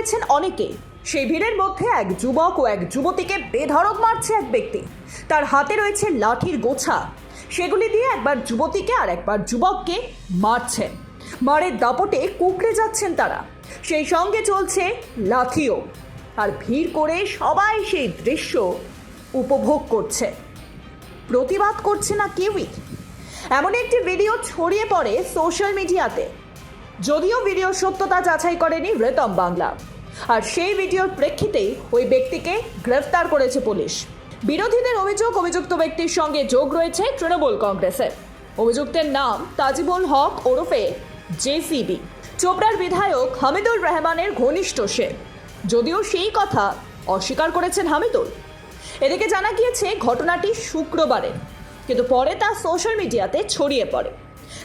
রয়েছেন অনেকে। সেই ভিড়ের মধ্যে এক যুবক ও এক যুবতীকে বেধড়ক মারছে এক ব্যক্তি। তার হাতে রয়েছে লাঠির গোছা। সেগুলি দিয়ে একবার যুবতীকে আর একবার যুবককে মারছেন মারের দাপটে কুকড়ে যাচ্ছেন তারা। সেই সঙ্গে চলছে লাঠিও। আর ভিড় করে সবাই সেই দৃশ্য উপভোগ করছে। প্রতিবাদ করছে না কেউই। এমন একটি ভিডিও ছড়িয়ে পড়ে সোশ্যাল মিডিয়াতে। যদিও ভিডিও সত্যতা যাচাই করেনি রেতম বাংলা। আর সেই ভিডিওর প্রেক্ষিতেই ওই ব্যক্তিকে গ্রেফতার করেছে পুলিশ। বিরোধীদের অভিযোগ, অভিযুক্ত ব্যক্তির সঙ্গে যোগ রয়েছে তৃণমূল কংগ্রেসের। অভিযুক্তের নাম তাজিবুল হক ওরফে জেসিবি। চোপড়ার বিধায়ক হামিদুল রহমানের ঘনিষ্ঠ সে। যদিও সেই কথা অস্বীকার করেছেন হামিদুল। এদিকে জানা গিয়েছে, ঘটনাটি শুক্রবারে, কিন্তু পরে তা সোশ্যাল মিডিয়াতে ছড়িয়ে পড়ে।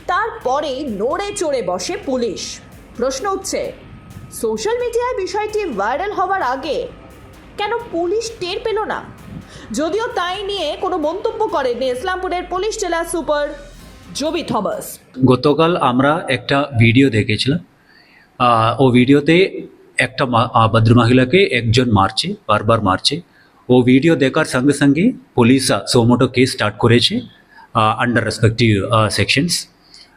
তারপরেই নড়ে চড়ে বসে পুলিশ। প্রশ্ন উঠছে সোশ্যাল মিডিয়ায় বিষয়টি ভাইরাল হওয়ার আগে কেন পুলিশ টের পেল না? যদিও তাই নিয়ে কোনো মন্তব্য করেননি ইসলামপুরের পুলিশ জেলা সুপার জবি থমাস। গতকাল আমরা একটা ভিডিও দেখেছিলাম। ও ভিডিওতে একটা মা- আহ, ভদ্রমহিলাকে একজন মারছে বারবার মারছে। ও ভিডিও দেখার সঙ্গে সঙ্গে police suo motu case start করেছে আন্ডার রেসপেক্টিভ সেকশনস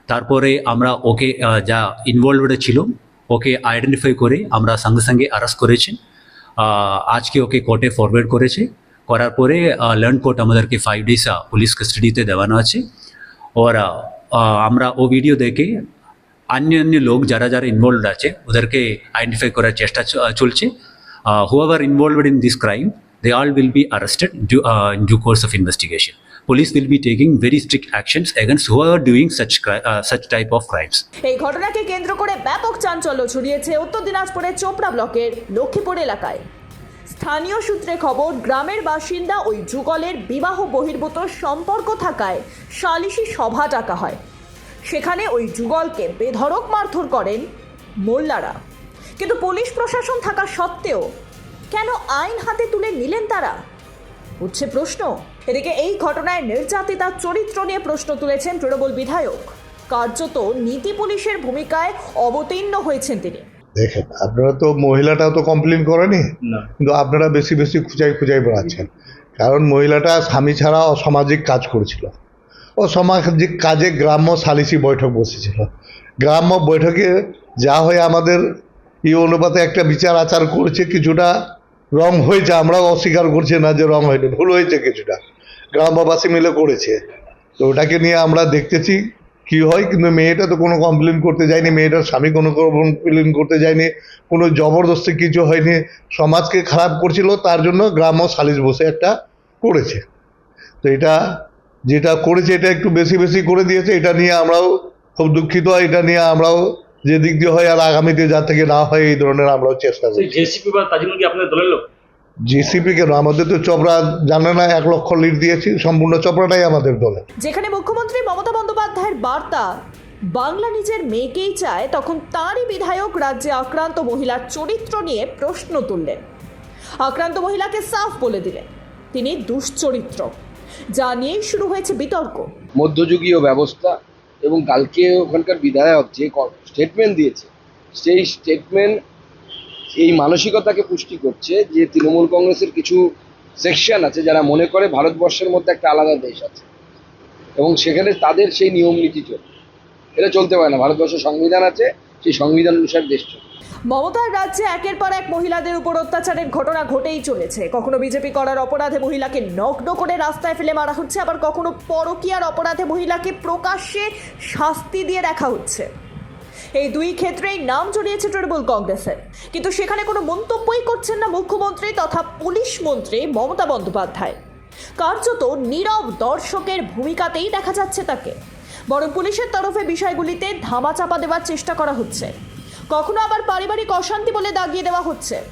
তারপরে আমরা ওকে যা ইনভলভড ছিল ওকে আইডেন্টিফাই করে আমরা সঙ্গে সঙ্গে অ্যারেস্ট করেছি। আজকে ওকে কোর্টে ফরওয়ার্ড করেছে। করার পরে লার্ন কোর্ট আমাদেরকে ফাইভ ডেজ পুলিশ কাস্টাডিতে দেওয়ানো আছে। ওর আমরা ও ভিডিও দেখে অন্য অন্য লোক যারা যারা ইনভলভড আছে ওদেরকে আইডেন্টিফাই করার চেষ্টা চলছে। Whoever involved in this crime they all will be uh, in due course of investigation. Police will be taking very strict actions against doing such cri- uh, such type of crimes. এই ঘটনাকে কেন্দ্র করে ব্যাপক চাঞ্চল্য ছড়িয়েছে উত্তর দিনাজপুরের চোপড়া ব্লকের লক্ষ্মীপুর এলাকায়। স্থানীয় সূত্রে খবর গ্রামের বাসিন্দা ওই যুগলের বিবাহ বহির্ভূত সম্পর্ক থাকায় সালিশি সভা ডাকা হয়। সেখানে ওই যুগলকে বেধড়ক মারধর করেন মোল্লারা। কিন্তু পুলিশ প্রশাসন থাকা সত্ত্বেও কেন আইন হাতে তুলে নিলেন তারা? উঠছে প্রশ্ন। এদিকে এই ঘটনায় নির্যাতিতার চরিত্র নিয়ে প্রশ্ন তুলেছেন তৃণমূল বিধায়ক। কার্যত নীতি পুলিশের ভূমিকায় অবতীর্ণ হয়েছেন তিনি। দেখেন আপনারা তো মহিলাটাও তো কমপ্লেন করেনি কিন্তু আপনারা বেশি বেশি খুঁজাই খুঁজাই বেড়াচ্ছেন। কারণ মহিলাটা স্বামী ছাড়া অসামাজিক কাজ করেছিল। অসামাজিক কাজে গ্রাম্য সালিসি বৈঠক বসেছিল। গ্রাম্য বৈঠকে যা হয়ে আমাদের এই অনুপাতে একটা বিচার আচার করেছে কিছুটা রং হয়েছে। আমরাও অস্বীকার করছি না যে রং হয়নি ভুল হয়েছে কিছুটা। গ্রামবাসী মিলে করেছে। তো ওটাকে নিয়ে আমরা দেখতেছি কি হয় কিন্তু মেয়েটা তো কোনো কমপ্লেন করতে যায়নি মেয়েটার স্বামী কোনো কমপ্লেন করতে যায়নি কোনো জবরদস্তি কিছু হয়নি সমাজকে খারাপ করছিল তার জন্য গ্রাম্য সালিশ বসে একটা করেছে। তো এটা যেটা করেছে এটা একটু বেশি বেশি করে দিয়েছে এটা নিয়ে আমরাও খুব দুঃখিত এটা নিয়ে আমরাও যে দিক দিয়ে হয় আর আগামীতে যা থেকে না হয় এই ধরনের আমরাও চেষ্টা করি জেসিপি বা তাজিমুল কি আপনাদের দলের লোক? জিসিপি কেন আমাদের তো চপড়া জানে না এক লক্ষ লিড দিয়েছি সম্পূর্ণ চপড়াটাই আমাদের দলে। যেখানে মুখ্যমন্ত্রী মমতা বন্দ্যোপাধ্যায়ের বার্তা বাংলা নিজের মেয়েকেই চায় তখন তারই বিধায়ক রাজ্যে আক্রান্ত মহিলার চরিত্র নিয়ে প্রশ্ন তুললেন। আক্রান্ত মহিলাকে সাফ বলে দিলেন। তিনি দুশ্চরিত্র। যা নিয়েই শুরু হয়েছে বিতর্ক। মধ্যযুগীয় ব্যবস্থা এবং কালকে ওখানকার বিধায়ক যে স্টেটমেন্ট দিয়েছে সেই স্টেটমেন্ট এই মানসিকতাকে পুষ্টি করছে যে তৃণমূল কংগ্রেসের কিছু সেকশন আছে যারা মনে করে ভারতবর্ষের মধ্যে একটা আলাদা দেশ আছে। এবং সেখানে তাদের সেই নিয়ম নীতি চলবে এটা চলতে পারে না। ভারতবর্ষের সংবিধান আছে, সেই সংবিধান অনুসারে দেশ চলবে। মমতার রাজ্যে একের পর এক মহিলাদের উপর অত্যাচারের ঘটনা ঘটেই চলেছে। কখনো বিজেপি করার অপরাধে মহিলাকে নগ্ন করে রাস্তায় ফেলে মারা হচ্ছে, আবার কখনো পরকীয়ার অপরাধে মহিলাকে প্রকাশ্যে শাস্তি দিয়ে দেখা হচ্ছে। এই দুই ক্ষেত্রেই নাম জড়িয়েছে তৃণমূল কংগ্রেসের। কিন্তু সেখানে কোনো মন্তব্যই করছেন না মুখ্যমন্ত্রী তথা পুলিশ মন্ত্রী মমতা বন্দ্যোপাধ্যায়। কার্যত নীরব দর্শকের ভূমিকাতেই দেখা যাচ্ছে তাকে। বরং পুলিশের তরফে বিষয়গুলিতে ধামাচাপা দেওয়ার চেষ্টা করা হচ্ছে। কখনো আবার পারিবারিক অশান্তি বলে দাগিয়ে দেওয়া হচ্ছে।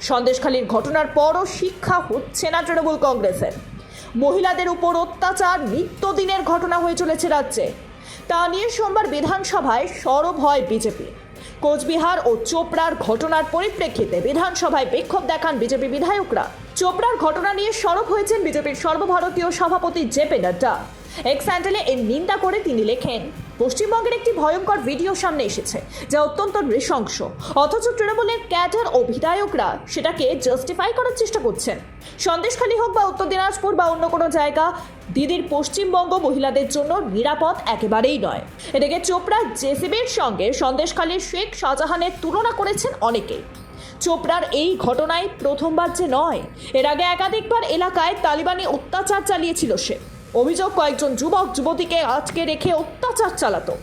সন্দেশখালীর ঘটনার পরও শিক্ষা হচ্ছে না তৃণমূল কংগ্রেসের। মহিলাদের উপর অত্যাচার নিত্যদিনের ঘটনা হয়ে চলেছে রাজ্যে। তা নিয়ে সোমবার বিধানসভায় সরব হয় বিজেপি। কোচবিহার ও চোপড়ার ঘটনার পরিপ্রেক্ষিতে বিধানসভায় বিক্ষোভ দেখান বিজেপি বিধায়করা। চোপড়ার ঘটনা নিয়ে সরব হয়েছেন বিজেপির সর্বভারতীয় সভাপতি জেপি নাড্ডা। এক্স হ্যান্ডেলে এর নিন্দা করে তিনি লেখেন, পশ্চিমবঙ্গের একটি ভয়ঙ্কর ভিডিও সামনে এসেছে, যা অত্যন্ত নৃশংস। অথচ তৃণমূলের ক্যাডার ও বিধায়করা সেটাকে জাস্টিফাই করার চেষ্টা করছেন। সন্দেশখালী হোক বা উত্তর দিনাজপুর বা অন্য কোনো জায়গা, দিদির পশ্চিমবঙ্গ মহিলাদের জন্য নিরাপদ একেবারেই নয়। এদিকে চোপড়া জেসিবির সঙ্গে সন্দেশখালীর শেখ শাহজাহানের তুলনা করেছেন অনেকেই চোপড়ার এই ঘটনায় প্রথমবার যে নয়, এর আগে একাধিকবার এলাকায় তালিবানি অত্যাচার চালিয়েছিল সে। অভিযোগ, কয়েকজন যুবক যুবতীকে আটকে রেখে অত্যাচার চালাতো।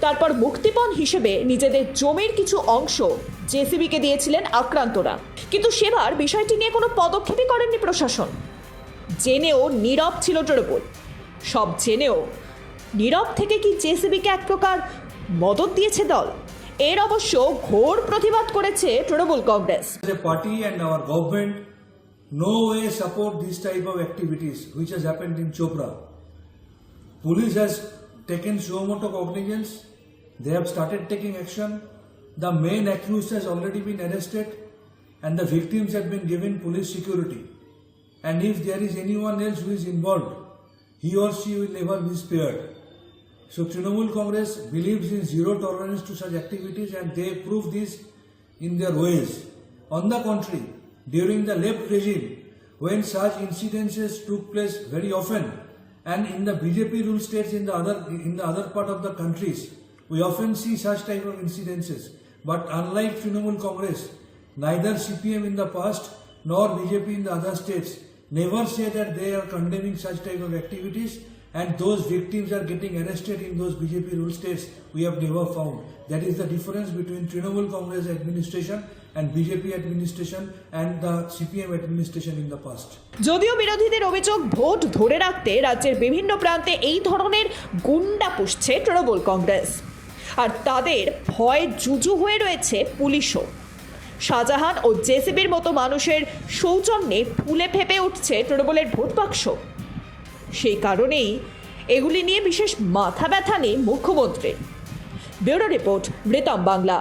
তারপর মুক্তিপণ হিসেবে নিজেদের জমির কিছু অংশ জেসিবিকে দিয়েছিলেন আক্রান্তরা। কিন্তু সেবার বিষয়টি নিয়ে কোনো পদক্ষেপই করেননি প্রশাসন। জেনেও নীরব ছিল তৃণমূল। সব জেনেও নীরব থেকে কি জেসিবিকে এক প্রকার মদত দিয়েছে দল? এর অবশ্য ঘোর প্রতিবাদ করেছে Trinamool Congress As a party and our government no way support this type of activities which has happened in Chopra. Police has taken suo moto cognizance. They have started taking action. The main accused has already been arrested and the victims have been given police security. And if there is anyone else who is involved, he or she will never be spared. So Trinamool Congress believes in zero tolerance to such activities and they prove this in their ways. On the contrary, during the left regime, when such incidences took place very often, and in the BJP rule states in the other in the other part of the countries, we often see such type of incidences. But unlike Trinamool Congress, neither CPM in the past nor BJP in the other states never say that they are condemning such type of activities and those victims are getting arrested in those BJP rule states we have never found. That is the difference between Trinamool Congress administration and BJP administration and the CPM administration in the past. যদিও বিরোধীদের অভিযোগ vote ধরে রাখতে রাজ্যের বিভিন্ন প্রান্তে এই ধরনের গুন্ডা পুষছে তৃণমূল কংগ্রেস আর তাদের ভয় জুজু হয়ে রয়েছে পুলিশও শাহজাহান ও জেসিবির মতো মানুষের সৌজন্যে ফুলে ফেপে উঠছে তৃণমূলের ভোট বাক্স সেই কারণেই এগুলি নিয়ে বিশেষ মাথা ব্যথা নেই মুখ্যমন্ত্রী ব্যুরো রিপোর্ট মৃতম বাংলা।